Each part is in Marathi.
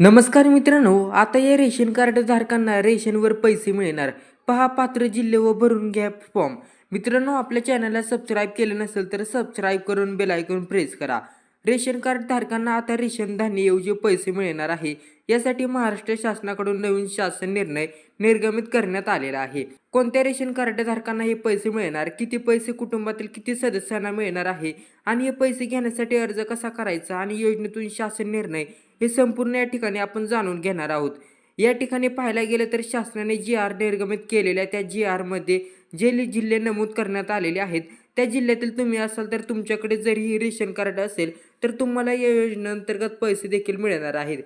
नमस्कार मित्रांनो आता या रेशन कार्ड धारकांना रेशनवर पैसे मिळणार. पहा पात्र जिल्हे व भरून घ्या फॉर्म. मित्रांनो आपल्या चॅनलला सबस्क्राईब केलं नसेल तर सबस्क्राईब करून बेल आयकॉन प्रेस करा. रेशन कार्ड धारकांना आता रेशन धान्यऐवजी पैसे मिळणार आहे. यासाठी महाराष्ट्र शासनाकडून नवीन शासन निर्णय निर्गमित करण्यात आलेला आहे. कोणत्या रेशन कार्डधारकांना हे पैसे मिळणार? किती पैसे कुटुंबातील किती सदस्यांना मिळणार आहे? आणि हे पैसे घेण्यासाठी अर्ज कसा करायचा? आणि योजनेतून शासन निर्णय हे संपूर्ण या ठिकाणी आपण जाणून घेणार आहोत. या ठिकाणी पाहायला गेलं तर शासनाने जी आर निर्गमित केलेल्या त्या जी आरमध्ये जे जिल्हे नमूद करण्यात आलेले आहेत त्या जिल्ह्यातील तुम्ही असाल तर तुमच्याकडे जरीही रेशन कार्ड असेल तर तुम्हाला या योजनेअंतर्गत पैसे देखील मिळणार आहेत.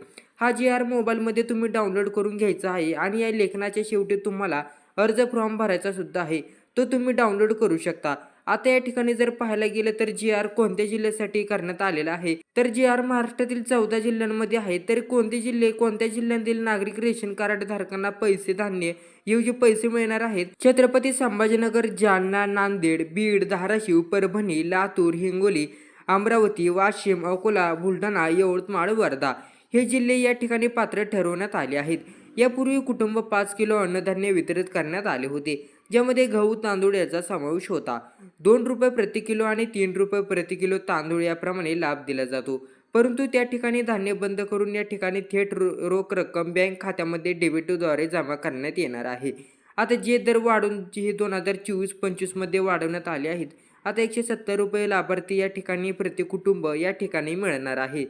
हा जी आर मोबाईलमध्ये तुम्ही डाउनलोड करून घ्यायचा आहे आणि या लेखनाच्या शेवटी तुम्हाला अर्ज फॉर्म भरायचा सुद्धा आहे तो तुम्ही डाउनलोड करू शकता. आता या ठिकाणी जर पाहायला गेलं तर जी आर कोणत्या जिल्ह्यासाठी करण्यात आलेला आहे तर जी आर महाराष्ट्रातील चौदा जिल्ह्यांमध्ये आहे तर कोणते जिल्हे कोणत्या जिल्ह्यातील नागरिक रेशन कार्ड धारकांना पैसे धान्य ऐवजी पैसे मिळणार आहेत? छत्रपती संभाजीनगर जालना नांदेड बीड धाराशिव परभणी लातूर हिंगोली अमरावती वाशिम अकोला बुलढाणा यवतमाळ वर्धा हे जिल्हे या ठिकाणी पात्र ठरवण्यात आले आहेत. यापूर्वी कुटुंब पाच किलो अन्नधान्य वितरित करण्यात आले होते ज्यामध्ये गहू तांदूळ याचा समावेश होता. दोन रुपये प्रति किलो आणि तीन रुपये प्रति किलो तांदूळ याप्रमाणे लाभ दिला जातो. परंतु त्या ठिकाणी धान्य बंद करून या ठिकाणी थेट रो- रोख रक्कम बँक खात्यामध्ये डेबिटद्वारे जमा करण्यात येणार आहे. आता जे दर वाढून जे दोन हजार चोवीस पंचवीसमध्ये वाढवण्यात आले आहेत आता एकशे सत्तर रुपये लाभार्थी या ठिकाणी प्रति कुटुंब या ठिकाणी मिळणार आहे.